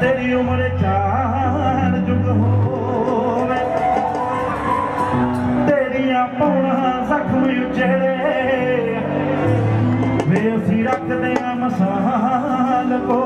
تيري عمر چال جگ هو تير پوڻ زکمي چيسي رکندا آهيان مصالحو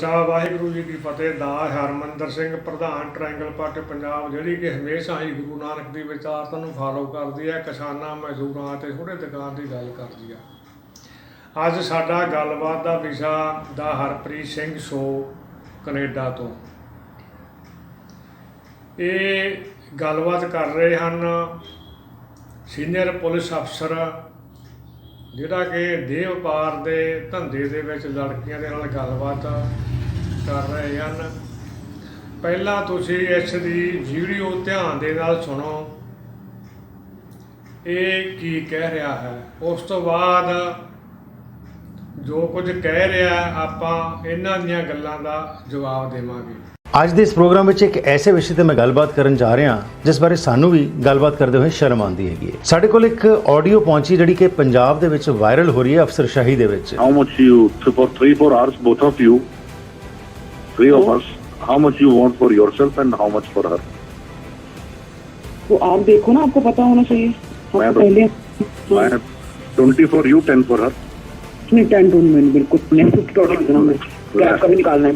ਖਾਲਸਾ ਵਾਹਿਗੁਰੂ ਜੀ ਕੀ ਫਤਿਹ ਦਾ ਹਰਮੰਦਰ ਸਿੰਘ, ਪ੍ਰਧਾਨ ਟ੍ਰਾਇੰਗਲ ਪਾਰਟੀ ਪੰਜਾਬ, ਜਿਹੜੀ ਕਿ ਹਮੇਸ਼ਾ ਹੀ ਗੁਰੂ ਨਾਨਕ ਦੀ ਵਿਚਾਰਤਾ ਨੂੰ ਫਾਲੋ ਕਰਦੀ ਹੈ, ਕਿਸਾਨਾਂ, ਮਜ਼ਦੂਰਾਂ ਤੇ ਥੋੜੇ ਦੁਕਾਨ ਦੀ ਗੱਲ ਕਰਦੀ ਹੈ ਅੱਜ ਸਾਡਾ ਗੱਲਬਾਤ ਦਾ ਵਿਸ਼ਾ ਦਾ ਹਰਪ੍ਰੀਤ ਸਿੰਘ ਸ਼ੋ, ਕੈਨੇਡਾ ਤੋਂ। ਇਹ ਗੱਲਬਾਤ ਕਰ ਰਹੇ ਹਨ ਸੀਨੀਅਰ ਪੁਲਿਸ ਅਫਸਰ, ਜਿਹੜਾ ਕਿ ਦੇਹ ਵਪਾਰ ਦੇ ਧੰਦੇ ਦੇ ਵਿੱਚ ਲੜਕੀਆਂ ਦੇ ਨਾਲ ਗੱਲਬਾਤ ਕਰ ਰਹੇ ਹਨ। ਪਹਿਲਾਂ ਤੁਸੀਂ ਇਸ ਦੀ ਵੀਡੀਓ ਧਿਆਨ ਦੇ ਨਾਲ ਸੁਣੋ। ਇਹ ਕੀ ਕਹਿ ਰਿਹਾ ਹੈ? ਉਸ ਤੋਂ ਬਾਅਦ ਜੋ ਕੁਝ ਕਹਿ ਰਿਹਾ ਹੈ, ਆਪਾਂ ਇਹਨਾਂ ਦੀਆਂ ਗੱਲਾਂ ਦਾ ਜਵਾਬ ਦੇਵਾਂਗੇ। ਅੱਜ ਦੇ ਇਸ ਪ੍ਰੋਗਰਾਮ ਵਿੱਚ ਇੱਕ ਐਸੇ ਵਿਸ਼ੇ ਤੇ ਮੈਂ ਗੱਲਬਾਤ ਕਰਨ ਜਾ ਰਿਹਾ ਜਿਸ ਬਾਰੇ ਸਾਨੂੰ ਵੀ ਗੱਲਬਾਤ ਕਰਦੇ ਹੋਏ ਸ਼ਰਮ ਆਉਂਦੀ ਹੈਗੀ ਹੈ। ਸਾਡੇ ਕੋਲ ਇੱਕ ਆਡੀਓ ਪਹੁੰਚੀ ਜਿਹੜੀ ਕਿ ਪੰਜਾਬ ਦੇ ਵਿੱਚ ਵਾਇਰਲ ਹੋ ਰਹੀ ਹੈ ਅਫਸਰਸ਼ਾਹੀ ਦੇ ਵਿੱਚ। How much you for three four hours both of you? Three of us how much you want for yourself and how much for her? तो आप देखो ना आपको पता होना चाहिए। आपको तो- पहले 20 for you 10 for her नहीं टेन टू में बिल्कुल फिफ्टी टोटल देना मैं क्या कभी निकालना है?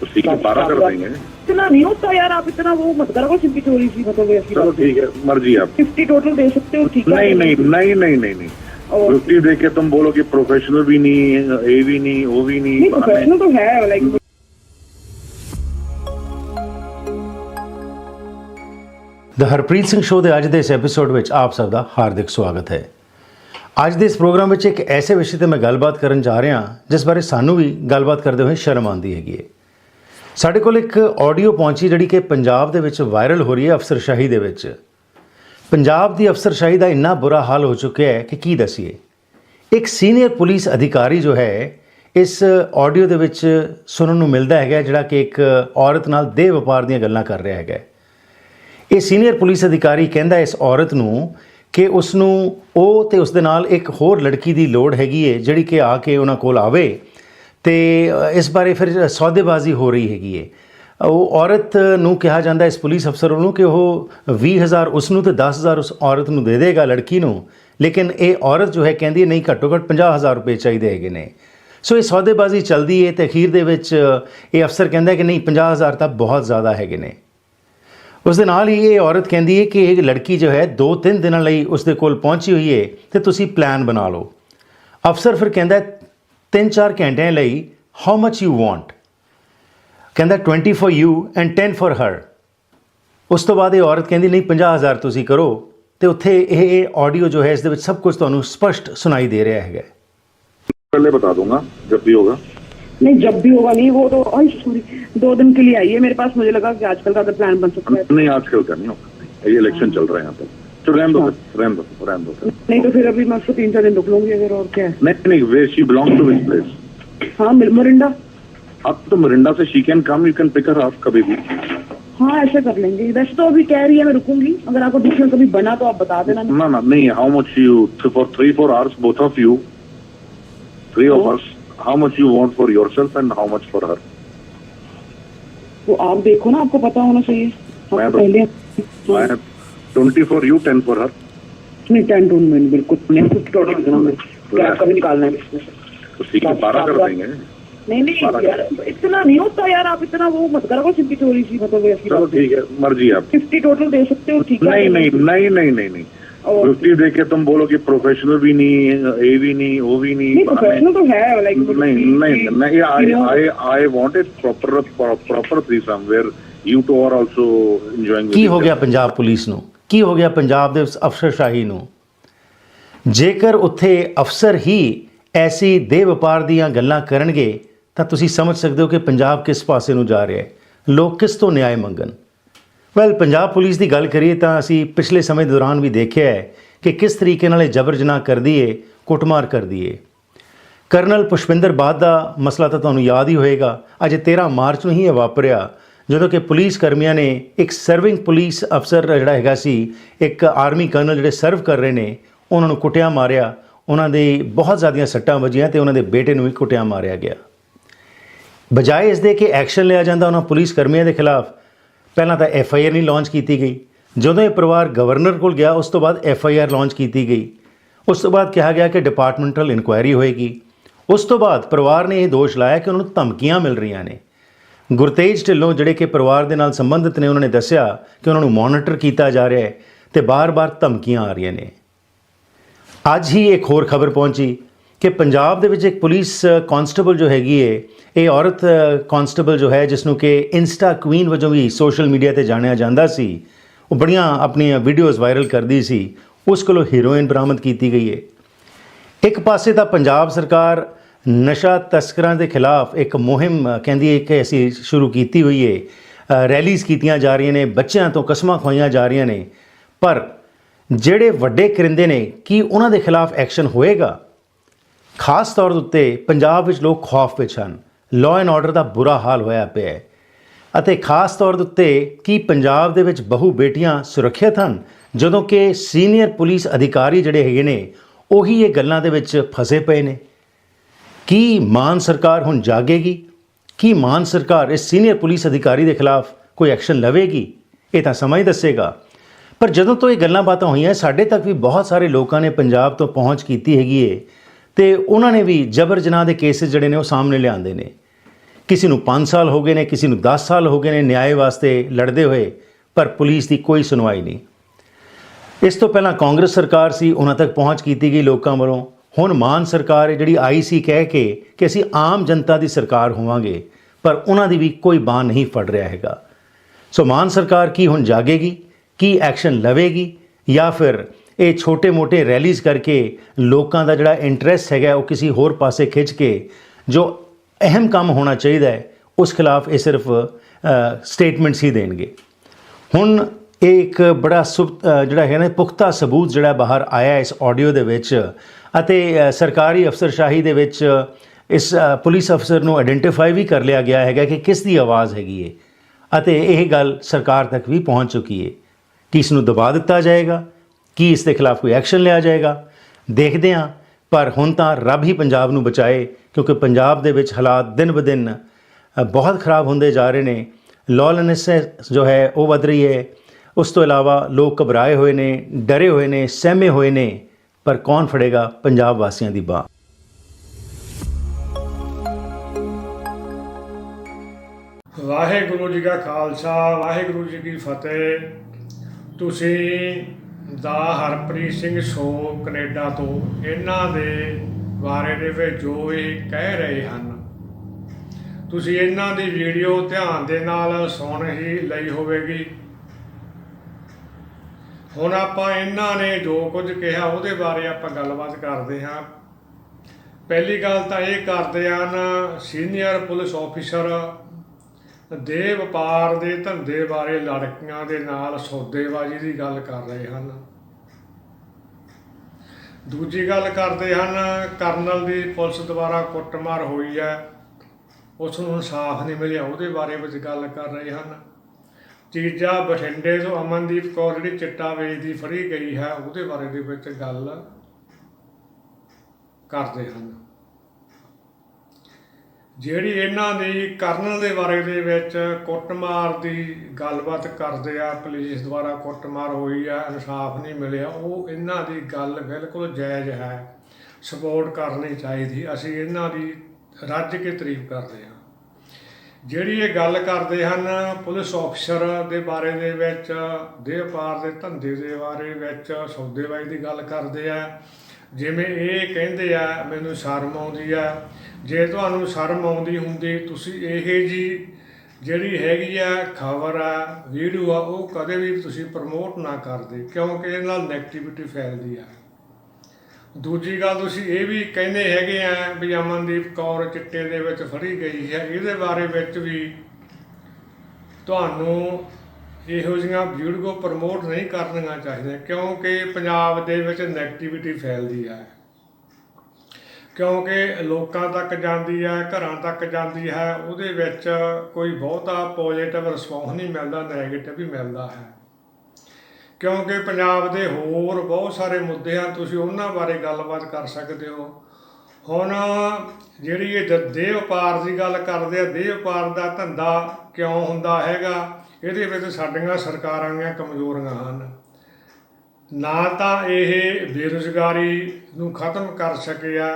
तो ठीक है बारह कर देंगे। इतना नहीं होता यार आप इतना वो मत करो सिंपी चोरी सी मतलब ऐसी चलो ठीक है मर्ज़ी आप। फिफ्टी टोटल दे सकते हो ठीक है? नहीं नहीं नहीं नहीं नहीं नहीं। फिफ्टी दे के तुम बोलो कि प्रोफेशनल भी नहीं ये भी नहीं वो भी नहीं नहीं प्रोफेशनल तो है like the Harpreet Singh show ਦੇ ਅੱਜ ਦੇ ਇਸ ਐਪੀਸੋਡ ਵਿੱਚ ਆਪ ਸਭ ਦਾ ਹਾਰਦਿਕ ਸਵਾਗਤ ਹੈ। ਅੱਜ ਦੇ ਇਸ ਪ੍ਰੋਗਰਾਮ ਵਿੱਚ ਇੱਕ ਐਸੇ ਵਿਸ਼ੇ ਤੇ ਮੈਂ ਗੱਲਬਾਤ ਕਰਨ ਜਾ ਰਿਹਾ ਜਿਸ ਬਾਰੇ ਸਾਨੂੰ ਵੀ ਗੱਲਬਾਤ ਕਰਦੇ ਹੋਏ ਸ਼ਰਮ ਆਉਂਦੀ ਹੈਗੀ ਹੈ। ਸਾਡੇ ਕੋਲ ਇੱਕ ਆਡੀਓ ਪਹੁੰਚੀ ਜਿਹੜੀ ਕਿ ਪੰਜਾਬ ਦੇ ਵਿੱਚ ਵਾਇਰਲ ਹੋ ਰਹੀ ਹੈ ਅਫਸਰਸ਼ਾਹੀ ਦੇ ਵਿੱਚ। ਪੰਜਾਬ ਦੀ ਅਫਸਰਸ਼ਾਹੀ ਦਾ ਇੰਨਾ ਬੁਰਾ ਹਾਲ ਹੋ ਚੁੱਕਿਆ ਹੈ ਕਿ ਕੀ ਦਸੀਏ। ਇੱਕ ਸੀਨੀਅਰ ਪੁਲਿਸ ਅਧਿਕਾਰੀ ਜੋ ਹੈ, ਇਸ ਆਡੀਓ ਦੇ ਵਿੱਚ ਸੁਣਨ ਨੂੰ ਮਿਲਦਾ ਹੈਗਾ ਜਿਹੜਾ ਕਿ ਇੱਕ ਔਰਤ ਨਾਲ ਦੇਹ ਵਪਾਰ ਦੀਆਂ ਗੱਲਾਂ ਕਰ ਰਿਹਾ ਹੈਗਾ ਇਹ ਸੀਨੀਅਰ ਪੁਲਿਸ ਅਧਿਕਾਰੀ ਕਹਿੰਦਾ ਇਸ ਔਰਤ ਨੂੰ ਕਿ ਉਸ ਨੂੰ ਉਹ ਤੇ ਉਸ ਦੇ ਨਾਲ ਇੱਕ ਹੋਰ ਲੜਕੀ ਦੀ ਲੋੜ ਹੈਗੀ ਹੈ ਜਿਹੜੀ ਕਿ ਆ ਕੇ ਉਹਨਾਂ ਕੋਲ ਆਵੇ ਤੇ ਇਸ ਬਾਰੇ ਫਿਰ ਸੌਦੇਬਾਜ਼ੀ ਹੋ ਰਹੀ ਹੈਗੀ ਹੈ ਉਹ ਔਰਤ ਨੂੰ ਕਿਹਾ ਜਾਂਦਾ ਇਸ ਪੁਲਿਸ ਅਫਸਰ ਵੱਲੋਂ ਕਿ ਉਹ 20000 ਉਸ ਨੂੰ ਤੇ 10000 ਉਸ ਔਰਤ ਨੂੰ ਦੇ ਦੇਗਾ ਲੜਕੀ ਨੂੰ, ਲੇਕਿਨ ਇਹ ਔਰਤ ਜੋ ਹੈ ਕਹਿੰਦੀ ਨਹੀਂ, ਘੱਟੋ ਘੱਟ 50000 ਰੁਪਏ ਚਾਹੀਦੇ ਹੈਗੇ ਨੇ। ਸੋ ਇਹ ਸੌਦੇਬਾਜ਼ੀ ਚੱਲਦੀ ਹੈ ਤੇ ਅਖੀਰ ਦੇ ਵਿੱਚ ਇਹ ਅਫਸਰ ਕਹਿੰਦਾ ਕਿ ਨਹੀਂ 50000 ਤਾਂ ਬਹੁਤ ਜ਼ਿਆਦਾ ਹੈਗੇ ਨੇ। ਉਸ ਦੇ ਨਾਲ ਹੀ ਇਹ ਔਰਤ ਕਹਿੰਦੀ ਹੈ ਕਿ ਇਹ ਲੜਕੀ ਜੋ ਹੈ 2-3 ਦਿਨਾਂ ਲਈ ਉਸ ਦੇ ਕੋਲ ਪਹੁੰਚੀ ਹੋਈ ਹੈ ਤੇ ਤੁਸੀਂ ਪਲਾਨ ਬਣਾ ਲਓ। ਅਫਸਰ ਫਿਰ ਕਹਿੰਦਾ 3-4 ਘੰਟਿਆਂ ਲਈ ਹਾਊ ਮੱਚ ਯੂ ਵਾਂਟ ਕਹਿੰਦਾ 20 for you and 10 for her ਉਸ ਤੋਂ ਬਾਅਦ ਇਹ ਔਰਤ ਕਹਿੰਦੀ, ਨਹੀਂ 50000 ਤੁਸੀਂ ਕਰੋ ਤੇ ਉੱਥੇ ਇਹ ਆਡੀਓ ਜੋ ਹੈ ਇਸ ਦੇ ਵਿੱਚ ਸਭ ਕੁਝ ਤੁਹਾਨੂੰ ਸਪਸ਼ਟ ਸੁਣਾਈ ਦੇ ਰਿਹਾ ਹੈਗਾ ਪਹਿਲੇ ਬਤਾ ਦੂੰਗਾ ਜਦ ਵੀ ਹੋਗਾ नहीं जब भी होगा नहीं वो तो सॉरी दो दिन के लिए आई है मेरे पास मुझे लगा कि आजकल का अगर प्लान बन सकता है। नहीं आजकल का नहीं होगा ये इलेक्शन चल रहा है यहाँ पर तो रहने दो फिर, रहने दो रहने दो नहीं तो फिर अभी मैं उसको तीन चार दिन रुक लूँगी अगर और क्या है। नहीं नहीं where she belong to which place हाँ मोरिंडा। अब तो मोरिंडा से she can come you can pick her आप कभी भी। हाँ ऐसे कर लेंगे। वैसे तो अभी कह रही है मैं रुकूँगी। अगर आपको बीच में कभी बना तो आप बता देना। ना ना नहीं how much you for three four hours both of you three of us how much you want for yourself and how much for her तो आप देखो ना आपको पता होना चाहिए। तो- पहले twenty for you ten for her नहीं टेन टू मिनट बिल्कुल। नहीं फिफ्टी टोटल देना मैं कैब का भी निकालना है। तो ठीक है बारह कर देंगे। नहीं नहीं यार इतना नहीं होता यार आप इतना वो मत करो सिंपी चोरी सी मतलब ठीक है मर्ज़ी आप। फिफ्टी टोटल दे सकते हो ठीक है? नहीं नहीं नहीं नहीं नहीं। नहीं और- फिफ्टी दे के तुम बोलो कि प्रोफेशनल भी नहीं ए भी नहीं वो भी नहीं नहीं प्रोफेशनल तो है लाइक नहीं नहीं नहीं I I I want it proper proper threesome where you two are also enjoying with Ki each ਹੋ ਗਿਆ other. ਪੰਜਾਬ ਪੁਲਿਸ ਨੂੰ ਕੀ ਹੋ ਗਿਆ ਪੰਜਾਬ ਦੇ ਉਸ ਅਫਸਰਸ਼ਾਹੀ ਨੂੰ ਜੇਕਰ ਉੱਥੇ ਅਫਸਰ ਹੀ ਐਸੀ ਦੇਹ ਵਪਾਰ ਦੀਆਂ ਗੱਲਾਂ ਕਰਨਗੇ ਤਾਂ ਤੁਸੀਂ ਸਮਝ ਸਕਦੇ ਹੋ ਕਿ ਪੰਜਾਬ ਕਿਸ ਪਾਸੇ ਨੂੰ ਜਾ ਰਿਹਾ ਹੈ ਲੋਕ ਕਿਸ ਤੋਂ ਨਿਆਂ ਮੰਗਣ ਵੈਲ ਪੰਜਾਬ ਪੁਲਿਸ ਦੀ ਗੱਲ ਕਰੀਏ ਤਾਂ ਅਸੀਂ ਪਿਛਲੇ ਸਮੇਂ ਦੌਰਾਨ ਵੀ ਦੇਖਿਆ ਹੈ ਕਿ ਕਿਸ ਤਰੀਕੇ ਨਾਲ ਇਹ ਜਬਰ ਜਨਾਹ ਕਰਦੀ ਏ ਕੁੱਟਮਾਰ ਕਰਦੀ ਏ ਕਰਨਲ ਪੁਸ਼ਪਿੰਦਰ ਬਾਦ ਦਾ ਮਸਲਾ ਤਾਂ ਤੁਹਾਨੂੰ ਯਾਦ ਹੀ ਹੋਏਗਾ। ਅੱਜ 13 ਮਾਰਚ ਨੂੰ ਹੀ ਇਹ ਵਾਪਰਿਆ, ਜਦੋਂ ਕਿ ਪੁਲਿਸ ਕਰਮੀਆਂ ਨੇ ਇੱਕ ਸਰਵਿੰਗ ਪੁਲਿਸ ਅਫਸਰ ਜਿਹੜਾ ਹੈਗਾ ਸੀ, ਇੱਕ ਆਰਮੀ ਕਰਨਲ ਜਿਹੜੇ ਸਰਵ ਕਰ ਰਹੇ ਨੇ, ਉਹਨਾਂ ਨੂੰ ਕੁੱਟਿਆ ਮਾਰਿਆ। ਉਹਨਾਂ ਦੇ ਬਹੁਤ ਜ਼ਿਆਦੀਆਂ ਸੱਟਾਂ ਵੱਜੀਆਂ ਤੇ ਉਹਨਾਂ ਦੇ ਬੇਟੇ ਨੂੰ ਵੀ ਕੁੱਟਿਆ ਮਾਰਿਆ ਗਿਆ। ਬਜਾਏ ਇਸ ਦੇ ਕਿ ਐਕਸ਼ਨ ਲਿਆ ਜਾਂਦਾ ਉਹਨਾਂ ਪੁਲਿਸ ਕਰਮੀਆਂ ਦੇ ਖਿਲਾਫ ਪਹਿਲਾਂ ਤਾਂ ਐਫ ਆਈ ਆਰ ਨਹੀਂ ਲਾਂਚ ਕੀਤੀ ਗਈ। ਜਦੋਂ ਇਹ ਪਰਿਵਾਰ ਗਵਰਨਰ ਕੋਲ ਗਿਆ, ਉਸ ਤੋਂ ਬਾਅਦ ਐਫ ਆਈ ਆਰ ਲਾਂਚ ਕੀਤੀ ਗਈ। ਉਸ ਤੋਂ ਬਾਅਦ ਕਿਹਾ ਗਿਆ ਕਿ ਡਿਪਾਰਟਮੈਂਟਲ ਇਨਕੁਆਇਰੀ ਹੋਏਗੀ। ਉਸ ਤੋਂ ਬਾਅਦ ਪਰਿਵਾਰ ਨੇ ਇਹ ਦੋਸ਼ ਲਾਇਆ ਕਿ ਉਹਨਾਂ ਨੂੰ ਧਮਕੀਆਂ ਮਿਲ ਰਹੀਆਂ ਨੇ। ਗੁਰਤੇਜ ਢਿੱਲੋਂ ਜਿਹੜੇ ਕਿ ਪਰਿਵਾਰ ਦੇ ਨਾਲ ਸੰਬੰਧਿਤ ਨੇ, ਉਹਨਾਂ ਨੇ ਦੱਸਿਆ ਕਿ ਉਹਨਾਂ ਨੂੰ ਮੋਨੀਟਰ ਕੀਤਾ ਜਾ ਰਿਹਾ ਹੈ ਤੇ ਬਾਰ-ਬਾਰ ਧਮਕੀਆਂ ਆ ਰਹੀਆਂ ਨੇ। ਅੱਜ ਹੀ ਇੱਕ ਹੋਰ ਖਬਰ ਪਹੁੰਚੀ। ਕਿ ਪੰਜਾਬ ਦੇ ਵਿੱਚ ਇੱਕ ਪੁਲਿਸ ਕਾਂਸਟੇਬਲ ਜੋ ਹੈਗੀ ਏ, ਇਹ ਔਰਤ ਕਾਂਸਟੇਬਲ ਜੋ ਹੈ ਜਿਸ ਨੂੰ ਕਿ ਇੰਸਟਾ ਕੁਈਨ ਵਜੋਂ ਵੀ ਸੋਸ਼ਲ ਮੀਡੀਆ ਤੇ ਜਾਣਿਆ ਜਾਂਦਾ ਸੀ, ਉਹ ਬੜੀਆਂ ਆਪਣੀਆਂ ਵੀਡੀਓਜ਼ ਵਾਇਰਲ ਕਰਦੀ ਸੀ, ਉਸ ਕੋਲੋਂ ਹੀਰੋਇਨ ਬਰਾਮਦ ਕੀਤੀ ਗਈ ਏ। ਇੱਕ ਪਾਸੇ ਤਾਂ ਪੰਜਾਬ ਸਰਕਾਰ ਨਸ਼ਾ ਤਸਕਰਾਂ ਦੇ ਖਿਲਾਫ ਇੱਕ ਮੁਹਿੰਮ ਕਹਿੰਦੀ ਹੈ ਕਿ ਅਸੀਂ ਸ਼ੁਰੂ ਕੀਤੀ ਹੋਈ ਹੈ ਰੈਲੀਜ਼ ਕੀਤੀਆਂ ਜਾ ਰਹੀਆਂ ਨੇ, ਬੱਚਿਆਂ ਤੋਂ ਕਸਮਾਂ ਖਵਾਈਆਂ ਜਾ ਰਹੀਆਂ ਨੇ, ਪਰ ਜਿਹੜੇ ਵੱਡੇ ਕਰਿੰਦੇ ਨੇ, ਕੀ ਉਹਨਾਂ ਦੇ ਖਿਲਾਫ ਐਕਸ਼ਨ ਹੋਏਗਾ? ਖਾਸ ਤੌਰ ਉੱਤੇ ਪੰਜਾਬ ਵਿੱਚ ਲੋਕ ਖੌਫ ਵਿੱਚ ਹਨ। ਲਾਅ ਐਂਡ ਆਰਡਰ ਦਾ ਬੁਰਾ ਹਾਲ ਹੋਇਆ ਪਿਆ ਹੈ। ਅਤੇ ਖਾਸ ਤੌਰ ਦੇ ਉੱਤੇ ਕੀ ਪੰਜਾਬ ਦੇ ਵਿੱਚ ਬਹੂ ਬੇਟੀਆਂ ਸੁਰੱਖਿਅਤ ਹਨ? ਜਦੋਂ ਕਿ ਸੀਨੀਅਰ ਪੁਲਿਸ ਅਧਿਕਾਰੀ ਜਿਹੜੇ ਹੈਗੇ ਨੇ, ਉਹੀ ਇਹ ਗੱਲਾਂ ਦੇ ਵਿੱਚ ਫਸੇ ਪਏ ਨੇ। ਕੀ ਮਾਨ ਸਰਕਾਰ ਹੁਣ ਜਾਗੇਗੀ? ਕੀ ਮਾਨ ਸਰਕਾਰ ਇਸ ਸੀਨੀਅਰ ਪੁਲਿਸ ਅਧਿਕਾਰੀ ਦੇ ਖਿਲਾਫ ਕੋਈ ਐਕਸ਼ਨ ਲਵੇਗੀ? ਇਹ ਤਾਂ ਸਮਾਂ ਹੀ ਦੱਸੇਗਾ। ਪਰ ਜਦੋਂ ਤੋਂ ਇਹ ਗੱਲਾਂ ਬਾਤਾਂ ਹੋਈਆਂ, ਸਾਡੇ ਤੱਕ ਵੀ ਬਹੁਤ ਸਾਰੇ ਲੋਕਾਂ ਨੇ ਪੰਜਾਬ ਤੋਂ ਪਹੁੰਚ ਕੀਤੀ ਹੈਗੀ ਏ। ਤੇ ਉਹਨਾਂ ਨੇ ਵੀ ਜਬਰ ਜਨਾਹ ਦੇ ਕੇਸਿਸ ਜਿਹੜੇ ਨੇ ਉਹ ਸਾਹਮਣੇ ਲਿਆਂਦੇ ਨੇ। ਕਿਸੇ ਨੂੰ 5 ਸਾਲ ਹੋ ਗਏ ਨੇ, ਕਿਸੇ ਨੂੰ 10 ਸਾਲ ਹੋ ਗਏ ਨੇ ਨਿਆਂ ਵਾਸਤੇ ਲੜਦੇ ਹੋਏ, ਪਰ ਪੁਲਿਸ ਦੀ ਕੋਈ ਸੁਣਵਾਈ ਨਹੀਂ। ਇਸ ਤੋਂ ਪਹਿਲਾਂ ਕਾਂਗਰਸ ਸਰਕਾਰ ਸੀ, ਉਹਨਾਂ ਤੱਕ ਪਹੁੰਚ ਕੀਤੀ ਗਈ ਲੋਕਾਂ ਵੱਲੋਂ। ਹੁਣ ਮਾਨ ਸਰਕਾਰ ਹੈ, ਜਿਹੜੀ ਆਈ ਸੀ ਕਹਿ ਕੇ ਕਿ ਅਸੀਂ ਆਮ ਜਨਤਾ ਦੀ ਸਰਕਾਰ ਹੋਵਾਂਗੇ, ਪਰ ਉਹਨਾਂ ਦੀ ਵੀ ਕੋਈ ਬਾਹ ਨਹੀਂ ਫੜ ਰਿਹਾ ਹੈਗਾ। ਸੋ ਮਾਨ ਸਰਕਾਰ ਕੀ ਹੁਣ ਜਾਗੇਗੀ, ਕੀ ਐਕਸ਼ਨ ਲਵੇਗੀ, ਜਾਂ ਫਿਰ ਇਹ ਛੋਟੇ-ਮੋਟੇ ਰੈਲੀਜ਼ ਕਰਕੇ ਲੋਕਾਂ ਦਾ ਜਿਹੜਾ ਇੰਟਰਸਟ ਹੈਗਾ, ਉਹ ਕਿਸੇ ਹੋਰ ਪਾਸੇ ਖਿੱਚ ਕੇ ਜੋ ਅਹਿਮ ਕੰਮ ਹੋਣਾ ਚਾਹੀਦਾ ਹੈ, ਉਸ ਖਿਲਾਫ ਇਹ ਸਿਰਫ ਸਟੇਟਮੈਂਟਸ ਹੀ ਦੇਣਗੇ। ਹੁਣ ਇਹ ਇੱਕ ਬੜਾ ਸੁਬ ਜਿਹੜਾ ਹੈ ਨਾ, ਪੁਖਤਾ ਸਬੂਤ ਜਿਹੜਾ ਬਾਹਰ ਆਇਆ ਇਸ ਆਡੀਓ ਦੇ ਵਿੱਚ ਅਤੇ ਸਰਕਾਰੀ ਅਫਸਰਸ਼ਾਹੀ ਦੇ ਵਿੱਚ ਇਸ ਪੁਲਿਸ ਅਫਸਰ ਨੂੰ ਆਇਡੈਂਟੀਫਾਈ ਵੀ ਕਰ ਲਿਆ ਗਿਆ ਹੈਗਾ ਕਿ ਕਿਸ ਦੀ ਆਵਾਜ਼ ਹੈਗੀ ਹੈ ਅਤੇ ਇਹ ਗੱਲ ਸਰਕਾਰ ਤੱਕ ਵੀ ਪਹੁੰਚ ਚੁੱਕੀ ਹੈ ਕਿ ਇਸ ਨੂੰ ਦਬਾ ਦਿੱਤਾ ਜਾਏਗਾ? ਕੀ ਇਸ ਦੇ ਖਿਲਾਫ ਕੋਈ ਐਕਸ਼ਨ ਲਿਆ ਜਾਏਗਾ? ਦੇਖਦੇ ਹਾਂ। ਪਰ ਹੁਣ ਤਾਂ ਰੱਬ ਹੀ ਪੰਜਾਬ ਨੂੰ ਬਚਾਏ, ਕਿਉਂਕਿ ਪੰਜਾਬ ਦੇ ਵਿੱਚ ਹਾਲਾਤ ਦਿਨ ਬ ਦਿਨ ਬਹੁਤ ਖਰਾਬ ਹੁੰਦੇ ਜਾ ਰਹੇ ਨੇ। ਲੌਲਨੈਸ ਜੋ ਹੈ, ਉਹ ਵੱਧ ਰਹੀ ਹੈ। ਉਸ ਤੋਂ ਇਲਾਵਾ ਲੋਕ ਘਬਰਾਏ ਹੋਏ ਨੇ, ਡਰੇ ਹੋਏ ਨੇ, ਸਹਿਮੇ ਹੋਏ ਨੇ। ਪਰ ਕੌਣ ਫੜੇਗਾ ਪੰਜਾਬ ਵਾਸੀਆਂ ਦੀ ਬਾਹ? ਵਾਹਿਗੁਰੂ ਜੀ ਕਾ ਖਾਲਸਾ, ਵਾਹਿਗੁਰੂ ਜੀ ਕੀ ਫਤਿਹ। ਤੁਸੀਂ ਦਾ ਹਰਪ੍ਰੀਤ ਸਿੰਘ ਸ਼ੋ ਕੈਨੇਡਾ ਤੋਂ, ਇਹਨਾਂ ਦੇ ਬਾਰੇ ਦੇ ਵਿੱਚ ਜੋ ਇਹ ਕਹਿ ਰਹੇ ਹਨ। ਤੁਸੀਂ ਇਹਨਾਂ ਦੀ ਵੀਡੀਓ ਧਿਆਨ ਦੇ ਨਾਲ ਸੁਣ ਹੀ ਲਈ ਹੋਵੇਗੀ। ਹੁਣ ਆਪਾਂ ਇਹਨਾਂ ਨੇ ਜੋ ਕੁਝ ਕਿਹਾ, ਉਹਦੇ ਬਾਰੇ ਆਪਾਂ ਗੱਲਬਾਤ ਕਰਦੇ ਹਾਂ। ਪਹਿਲੀ ਗੱਲ ਤਾਂ ਇਹ ਕਰਦੇ ਹਨ, ਸੀਨੀਅਰ ਪੁਲਿਸ ਆਫੀਸਰ ਦੇ ਵਪਾਰ ਦੇ ਧੰਦੇ ਬਾਰੇ ਲੜਕੀਆਂ ਦੇ ਨਾਲ ਸੌਦੇਬਾਜ਼ੀ ਦੀ ਗੱਲ ਕਰ ਰਹੇ ਹਨ। ਦੂਜੀ ਗੱਲ ਕਰਦੇ ਹਨ, ਕਰਨਲ ਦੀ ਪੁਲਿਸ ਦੁਆਰਾ ਕੁੱਟਮਾਰ ਹੋਈ ਹੈ। ਉਸ ਨੂੰ ਇਨਸਾਫ ਨਹੀਂ ਮਿਲਿਆ, ਉਹਦੇ ਬਾਰੇ ਵਿੱਚ ਗੱਲ ਕਰ ਰਹੇ ਹਨ। ਤੀਜਾ, ਬਠਿੰਡੇ ਤੋਂ ਅਮਨਦੀਪ ਕੌਰ ਜਿਹੜੀ ਚਿੱਟਾ ਵੇਚਦੀ ਫੜੀ ਗਈ ਹੈ, ਉਹਦੇ ਬਾਰੇ ਦੇ ਵਿੱਚ ਗੱਲ ਕਰਦੇ ਹਨ। ਜਿਹੜੀ ਇਹਨਾਂ ਦੀ ਕਰਨਲ ਦੇ ਬਾਰੇ ਦੇ ਵਿੱਚ ਕੁੱਟਮਾਰ ਦੀ ਗੱਲਬਾਤ ਕਰਦੇ ਆ, ਪੁਲਿਸ ਦੁਆਰਾ ਕੁੱਟਮਾਰ ਹੋਈ ਆ, ਇਨਸਾਫ ਨਹੀਂ ਮਿਲਿਆ, ਉਹ ਇਹਨਾਂ ਦੀ ਗੱਲ ਬਿਲਕੁਲ ਜਾਇਜ਼ ਹੈ, ਸਪੋਰਟ ਕਰਨੀ ਚਾਹੀਦੀ, ਅਸੀਂ ਇਹਨਾਂ ਦੀ ਰੱਜ ਕੇ ਤਾਰੀਫ ਕਰਦੇ ਹਾਂ। ਜਿਹੜੀ ਇਹ ਗੱਲ ਕਰਦੇ ਹਨ, ਪੁਲਿਸ ਅਫਸਰ ਦੇ ਬਾਰੇ ਦੇ ਵਿੱਚ, ਦੇ ਵਪਾਰ ਦੇ ਧੰਦੇ ਦੇ ਬਾਰੇ ਵਿੱਚ ਸੌਦੇਬਾਜ਼ੀ ਦੀ ਗੱਲ ਕਰਦੇ ਆ ਜਿਵੇਂ ਇਹ ਕਹਿੰਦੇ ਆ, ਮੈਨੂੰ ਸ਼ਰਮ ਆਉਂਦੀ ਆ। ਜੇ ਤੁਹਾਨੂੰ ਸ਼ਰਮ ਆਉਂਦੀ ਹੁੰਦੀ, ਤੁਸੀਂ ਇਹ ਜੀ ਜਿਹੜੀ ਹੈਗੀ ਆ ਖਬਰ ਆ, ਵੀਡੀਓ ਆ, ਉਹ ਕਦੇ ਵੀ ਤੁਸੀਂ ਪ੍ਰਮੋਟ ਨਾ ਕਰਦੇ, ਕਿਉਂਕਿ ਇਹਦੇ ਨਾਲ ਨੈਗੇਟਿਵਿਟੀ ਫੈਲਦੀ ਆ। ਦੂਜੀ ਗੱਲ ਤੁਸੀਂ ਇਹ ਵੀ ਕਹਿੰਦੇ ਹੈਗੇ ਆ ਵੀ ਅਮਨਦੀਪ ਕੌਰ ਚਿੱਟੇ ਦੇ ਵਿੱਚ ਫੜੀ ਗਈ ਹੈ, ਇਹਦੇ ਬਾਰੇ ਵਿੱਚ ਵੀ ਤੁਹਾਨੂੰ ਇਹੋ ਜਿਹੀਆਂ ਵੀਡੀਓ ਪ੍ਰਮੋਟ ਨਹੀਂ ਕਰਨੀਆਂ ਚਾਹੀਦੀਆਂ, ਕਿਉਂਕਿ ਪੰਜਾਬ ਦੇ ਵਿੱਚ ਨੈਗੇਟਿਵਿਟੀ ਫੈਲਦੀ ਹੈ ਕਿਉਂਕਿ ਲੋਕਾਂ ਤੱਕ ਜਾਂਦੀ ਹੈ ਘਰਾਂ ਤੱਕ ਜਾਂਦੀ ਹੈ, ਉਹਦੇ ਵਿੱਚ ਕੋਈ ਬਹੁਤਾ ਪੋਜ਼ਿਟਿਵ ਰਿਸਪੌਂਸ ਨਹੀਂ ਮਿਲਦਾ ਨੈਗੇਟਿਵ ਵੀ ਮਿਲਦਾ ਹੈ। ਕਿਉਂਕਿ ਪੰਜਾਬ ਦੇ ਹੋਰ ਬਹੁਤ ਸਾਰੇ ਮੁੱਦੇ ਹਨ ਤੁਸੀਂ ਉਹਨਾਂ ਬਾਰੇ ਗੱਲਬਾਤ ਕਰ ਸਕਦੇ ਹੋ। ਹੁਣ ਜਿਹੜੀ ਇਹ ਦ- ਦੇਹ ਵਪਾਰ ਦੀ ਗੱਲ ਕਰਦੇ ਆ, ਦੇਹ ਵਪਾਰ ਦਾ ਧੰਦਾ ਕਿਉਂ ਹੁੰਦਾ ਹੈਗਾ? ਇਹਦੇ ਵਿੱਚ ਸਾਡੀਆਂ ਸਰਕਾਰਾਂ ਦੀਆਂ ਕਮਜ਼ੋਰੀਆਂ ਹਨ। ਨਾ ਤਾਂ ਇਹ ਬੇਰੁਜ਼ਗਾਰੀ ਨੂੰ ਖਤਮ ਕਰ ਸਕਿਆ,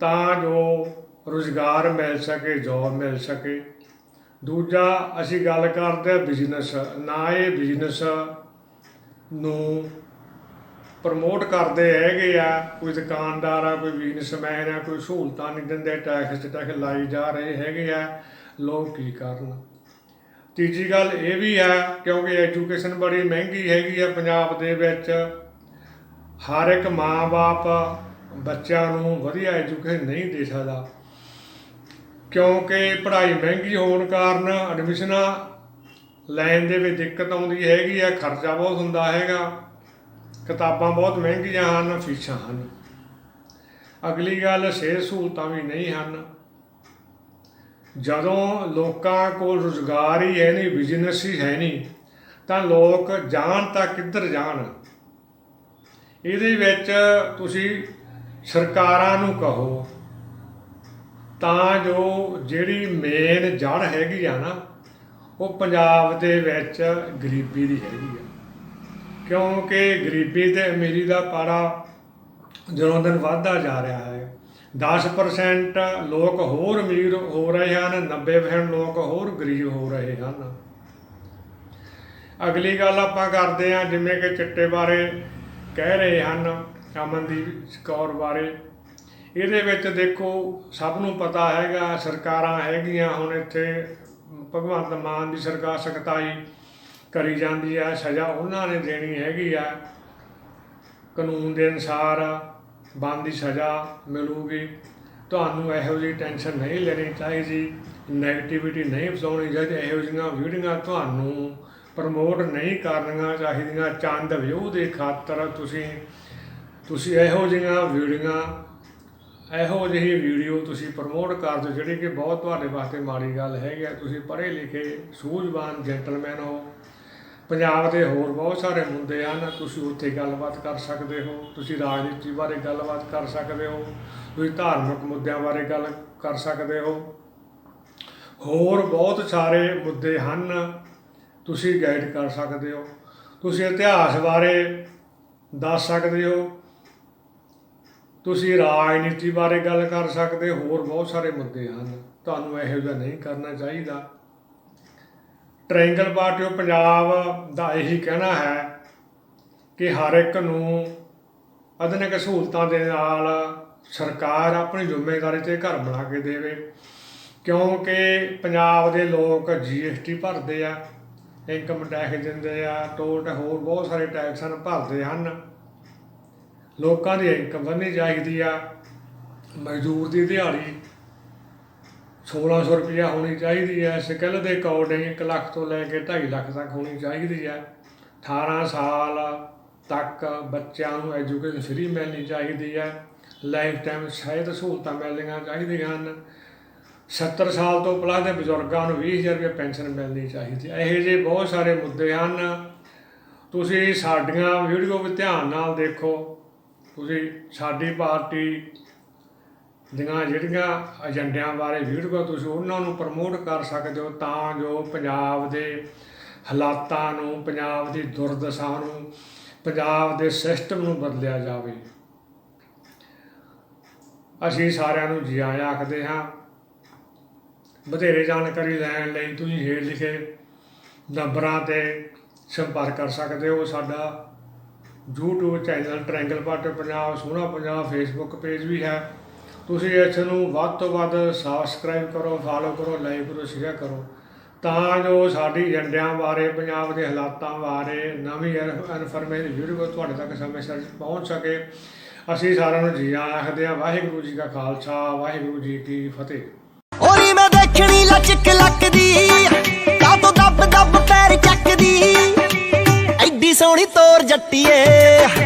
ਤਾਂ ਜੋ ਰੁਜ਼ਗਾਰ ਮਿਲ ਸਕੇ, ਜੋਬ ਮਿਲ ਸਕੇ। ਦੂਜਾ, ਅਸੀਂ ਗੱਲ ਕਰਦੇ ਆ ਬਿਜ਼ਨਸ, ਨਾ ਇਹ ਬਿਜ਼ਨਸ ਨੂੰ ਪ੍ਰਮੋਟ ਕਰਦੇ ਹੈਗੇ ਆ। ਕੋਈ ਦੁਕਾਨਦਾਰ ਆ, ਕੋਈ ਬਿਜ਼ਨਸਮੈਨ ਆ, ਕੋਈ ਸਹੂਲਤਾਂ ਨਹੀਂ ਦਿੰਦੇ ਟੈਕਸ ਟੈਕਸ ਲਾਈ ਜਾ ਰਹੇ ਹੈਗੇ ਆ। ਲੋਕ ਕੀ ਕਰਨ? ਤੀਜੀ ਗੱਲ ਇਹ ਵੀ ਹੈ, ਕਿਉਂਕਿ ਐਜੂਕੇਸ਼ਨ ਬੜੀ ਮਹਿੰਗੀ ਹੈਗੀ ਆ ਪੰਜਾਬ ਦੇ ਵਿੱਚ। ਹਰ ਇੱਕ ਮਾਂ-ਬਾਪ ਬੱਚਿਆਂ ਨੂੰ ਵਧੀਆ ਐਜੂਕੇਸ਼ਨ ਨਹੀਂ ਦੇ ਸਕਦਾ। ਕਿਉਂਕਿ ਪੜ੍ਹਾਈ ਮਹਿੰਗੀ ਹੋਣ ਕਾਰਨ ਐਡਮਿਸ਼ਨਾਂ ਲੈਣ ਦੇ ਵਿੱਚ ਦਿੱਕਤ ਆਉਂਦੀ ਹੈਗੀ ਆ ਖਰਚਾ ਬਹੁਤ ਹੁੰਦਾ ਹੈਗਾ। ਕਿਤਾਬਾਂ ਬਹੁਤ ਮਹਿੰਗੀਆਂ ਹਨ, ਫੀਸਾਂ ਹਨ। ਅਗਲੀ ਗੱਲ, ਸਿਹਤ ਸਹੂਲਤਾਂ ਵੀ ਨਹੀਂ ਹਨ। ਜਦੋਂ ਲੋਕਾਂ ਕੋਲ ਰੁਜ਼ਗਾਰ ਹੀ ਹੈ ਨਹੀਂ ਬਿਜ਼ਨਸ ਹੀ ਹੈ ਨਹੀਂ, ਤਾਂ ਲੋਕ ਜਾਣ ਤਾਂ ਕਿੱਧਰ ਜਾਣ? ਇਹਦੇ ਵਿੱਚ ਤੁਸੀਂ ਸਰਕਾਰਾਂ ਨੂੰ ਕਹੋ, ਤਾਂ ਜੋ ਜਿਹੜੀ ਮੇਨ ਜੜ ਹੈਗੀ ਆ ਨਾ, ਉਹ ਪੰਜਾਬ ਦੇ ਵਿੱਚ ਗਰੀਬੀ ਦੀ ਹੈਗੀ ਆ। ਕਿਉਂਕਿ ਗਰੀਬੀ ਤੇ ਅਮੀਰੀ ਦਾ ਪਾਰਾ ਦਿਨੋਂ ਦਿਨ ਵੱਧਦਾ ਜਾ ਰਿਹਾ ਹੈ। 10% ਲੋਕ ਹੋਰ ਅਮੀਰ ਹੋ ਰਹੇ ਹਨ 90% ਲੋਕ ਹੋਰ ਗਰੀਬ ਹੋ ਰਹੇ ਹਨ। ਅਗਲੀ ਗੱਲ ਆਪਾਂ ਕਰਦੇ ਹਾਂ, ਜਿਵੇਂ ਕਿ ਚਿੱਟੇ ਬਾਰੇ ਕਹਿ ਰਹੇ ਹਨ ਅਮਨਦੀਪ ਕੌਰ ਬਾਰੇ। ਇਹਦੇ ਵਿੱਚ ਦੇਖੋ, ਸਭ ਨੂੰ ਪਤਾ ਹੈਗਾ, ਸਰਕਾਰਾਂ ਹੈਗੀਆਂ ਹੁਣ ਇੱਥੇ। ਭਗਵੰਤ ਮਾਨ ਦੀ ਸਰਕਾਰ ਸਖਤਾਈ ਕਰੀ ਜਾਂਦੀ ਹੈ, ਸਜ਼ਾ ਉਹਨਾਂ ਨੇ ਦੇਣੀ ਹੈਗੀ ਆ। ਕਾਨੂੰਨ ਦੇ ਅਨੁਸਾਰ ਬਣਦੀ ਸਜ਼ਾ ਮਿਲੂਗੀ। ਤੁਹਾਨੂੰ ਇਹੋ ਜਿਹੀ ਟੈਨਸ਼ਨ ਨਹੀਂ ਲੈਣੀ ਚਾਹੀਦੀ ਨੈਗੇਟਿਵਿਟੀ ਨਹੀਂ ਫਸਾਉਣੀ ਚਾਹੀਦੀ, ਇਹੋ ਜਿਹੀਆਂ ਵੀਡੀਓਆਂ ਤੁਹਾਨੂੰ ਪ੍ਰਮੋਟ ਨਹੀਂ ਕਰਨੀਆਂ ਚਾਹੀਦੀਆਂ। ਚੰਦ ਵਿਊ ਦੇ ਖਾਤਰ ਤੁਸੀਂ ਤੁਸੀਂ ਇਹੋ ਜਿਹੀਆਂ ਵੀਡੀਓਆਂ ਇਹੋ ਜਿਹੀ ਵੀਡੀਓ ਤੁਸੀਂ ਪ੍ਰਮੋਟ ਕਰ ਦਿਓ, ਜਿਹੜੀ ਕਿ ਬਹੁਤ ਤੁਹਾਡੇ ਵਾਸਤੇ ਮਾੜੀ ਗੱਲ ਹੈਗੀ ਆ। ਤੁਸੀਂ ਪੜ੍ਹੇ ਲਿਖੇ, ਸੂਝਵਾਨ ਜੈਂਟਲਮੈਨ ਹੋ। ਪੰਜਾਬ ਦੇ ਹੋਰ ਬਹੁਤ ਸਾਰੇ ਮੁੱਦੇ ਹਨ, ਤੁਸੀਂ ਉੱਥੇ ਗੱਲਬਾਤ ਕਰ ਸਕਦੇ ਹੋ, ਤੁਸੀਂ ਰਾਜਨੀਤੀ ਬਾਰੇ ਗੱਲਬਾਤ ਕਰ ਸਕਦੇ ਹੋ, ਤੁਸੀਂ ਧਾਰਮਿਕ ਮੁੱਦਿਆਂ ਬਾਰੇ ਗੱਲ ਕਰ ਸਕਦੇ ਹੋ। ਹੋਰ ਬਹੁਤ ਸਾਰੇ ਮੁੱਦੇ ਹਨ, ਤੁਸੀਂ ਗਾਈਡ ਕਰ ਸਕਦੇ ਹੋ, ਤੁਸੀਂ ਇਤਿਹਾਸ ਬਾਰੇ ਦੱਸ ਸਕਦੇ ਹੋ, ਤੁਸੀਂ ਰਾਜਨੀਤੀ ਬਾਰੇ ਗੱਲ ਕਰ ਸਕਦੇ ਹੋ, ਹੋਰ ਬਹੁਤ ਸਾਰੇ ਮੁੱਦੇ ਹਨ, ਤੁਹਾਨੂੰ ਇਹੋ ਜਿਹਾ ਨਹੀਂ ਕਰਨਾ ਚਾਹੀਦਾ। ਟ੍ਰਾਇੰਗਲ ਪਾਰਟੀ ਆਫ ਪੰਜਾਬ ਦਾ ਇਹੀ ਕਹਿਣਾ ਹੈ ਕਿ ਹਰ ਇੱਕ ਨੂੰ ਆਧੁਨਿਕ ਸਹੂਲਤਾਂ ਦੇ ਨਾਲ ਸਰਕਾਰ ਆਪਣੀ ਜ਼ਿੰਮੇਵਾਰੀ ਤੇ ਘਰ ਬਣਾ ਕੇ ਦੇਵੇ, ਕਿਉਂਕਿ ਪੰਜਾਬ ਦੇ ਲੋਕ ਜੀਐਸਟੀ ਭਰਦੇ ਆ ਇਨਕਮ ਟੈਕਸ ਦਿੰਦੇ ਆ ਟੋਲ ਟੈਕਸ ਹੋਰ ਬਹੁਤ ਸਾਰੇ ਟੈਕਸ ਹਨ, ਭਰਦੇ ਹਨ। ਲੋਕਾਂ ਦੀ ਇਨਕਮ ਵਧਣੀ ਚਾਹੀਦੀ ਆ, ਮਜ਼ਦੂਰ ਦੀ ਦਿਹਾੜੀ 1600 ਰੁਪਇਆ ਹੋਣੀ ਚਾਹੀਦੀ ਹੈ। ਸਕਿੱਲ ਦੇ ਅਕੋਰਡਿੰਗ 1 ਲੱਖ ਤੋਂ ਲੈ ਕੇ 2.5 ਲੱਖ ਤੱਕ ਹੋਣੀ ਚਾਹੀਦੀ ਹੈ। 18 ਸਾਲ ਤੱਕ ਬੱਚਿਆਂ ਨੂੰ ਐਜੂਕੇਸ਼ਨ ਫ੍ਰੀ ਮਿਲਣੀ ਚਾਹੀਦੀ ਹੈ। ਲਾਈਫ ਟਾਈਮ ਸਿਹਤ ਸਹੂਲਤਾਂ ਮਿਲਣੀਆਂ ਚਾਹੀਦੀਆਂ ਹਨ। 70 ਸਾਲ ਤੋਂ ਪਲੱਸ ਦੇ ਬਜ਼ੁਰਗਾਂ ਨੂੰ 20000 ਰੁਪਏ ਪੈਨਸ਼ਨ ਮਿਲਣੀ ਚਾਹੀਦੀ ਹੈ। ਇਹੋ ਜਿਹੇ ਬਹੁਤ ਸਾਰੇ ਮੁੱਦੇ ਹਨ। ਤੁਸੀਂ ਸਾਡੀਆਂ ਵੀਡੀਓ ਵੀ ਧਿਆਨ ਨਾਲ ਦੇਖੋ। ਤੁਸੀਂ ਸਾਡੀ ਪਾਰਟੀ ਦੀਆਂ ਜਿਹੜੀਆਂ ਏਜੰਡਿਆਂ ਬਾਰੇ ਵੀਡੀਓ ਤੁਸੀਂ ਉਹਨਾਂ ਨੂੰ ਪ੍ਰਮੋਟ ਕਰ ਸਕਦੇ ਹੋ ਤਾਂ ਜੋ ਪੰਜਾਬ ਦੇ ਹਾਲਾਤਾਂ ਨੂੰ, ਪੰਜਾਬ ਦੀ ਦੁਰਦਸ਼ਾ ਨੂੰ, ਪੰਜਾਬ ਦੇ ਸਿਸਟਮ ਨੂੰ ਬਦਲਿਆ ਜਾਵੇ। ਅਸੀਂ ਸਾਰਿਆਂ ਨੂੰ ਜੀ ਆਇਆਂ ਆਖਦੇ ਹਾਂ ਵਧੇਰੇ ਜਾਣਕਾਰੀ ਲੈਣ ਲਈ ਤੁਸੀਂ ਹੇਠ ਲਿਖੇ ਨੰਬਰਾਂ ਤੇ ਸੰਪਰਕ ਕਰ ਸਕਦੇ ਹੋ ਸਾਡਾ YouTube channel triangle party Punjab, ਸੋਹਣਾ ਪੰਜਾਬ ਫੇਸਬੁੱਕ ਪੇਜ ਵੀ ਹੈ। ਤੁਸੀਂ ਇਸ ਨੂੰ ਵੱਧ ਤੋਂ ਵੱਧ ਸਬਸਕ੍ਰਾਈਬ ਕਰੋ ਫਾਲੋ ਕਰੋ ਲਾਈਕ ਕਰੋ ਸ਼ੇਅਰ ਕਰੋ। ਤਾਂ ਜੋ ਸਾਡੀ ਏਜੰਡਿਆਂ ਬਾਰੇ, ਪੰਜਾਬ ਦੇ ਹਾਲਾਤਾਂ ਬਾਰੇ ਨਵੀਂ ਇਨਫੋਰਮੇਸ਼ਨ ਵੀਡੀਓ ਤੁਹਾਡੇ ਤੱਕ ਸਮੇਂ ਸਿਰ ਪਹੁੰਚ ਸਕੇ। ਅਸੀਂ ਸਾਰਿਆਂ ਨੂੰ ਜੀ ਆਇਆਂ ਆਖਦੇ ਹਾਂ, ਵਾਹਿਗੁਰੂ ਜੀ ਕਾ ਖਾਲਸਾ, ਵਾਹਿਗੁਰੂ ਜੀ ਕੀ ਫਤਿਹ। ਹੋਰੀ ਮੈਂ ਦੇਖਣੀ ਲਚਕ ਲੱਕਦੀ ਕਾਤੋਂ ਦੱਬ ਦੱਬ ਪੈਰ ਚੱਕਦੀ। ਐਡੀ ਸੋਹਣੀ ਤੋਰ ਜੱਟੀਏ।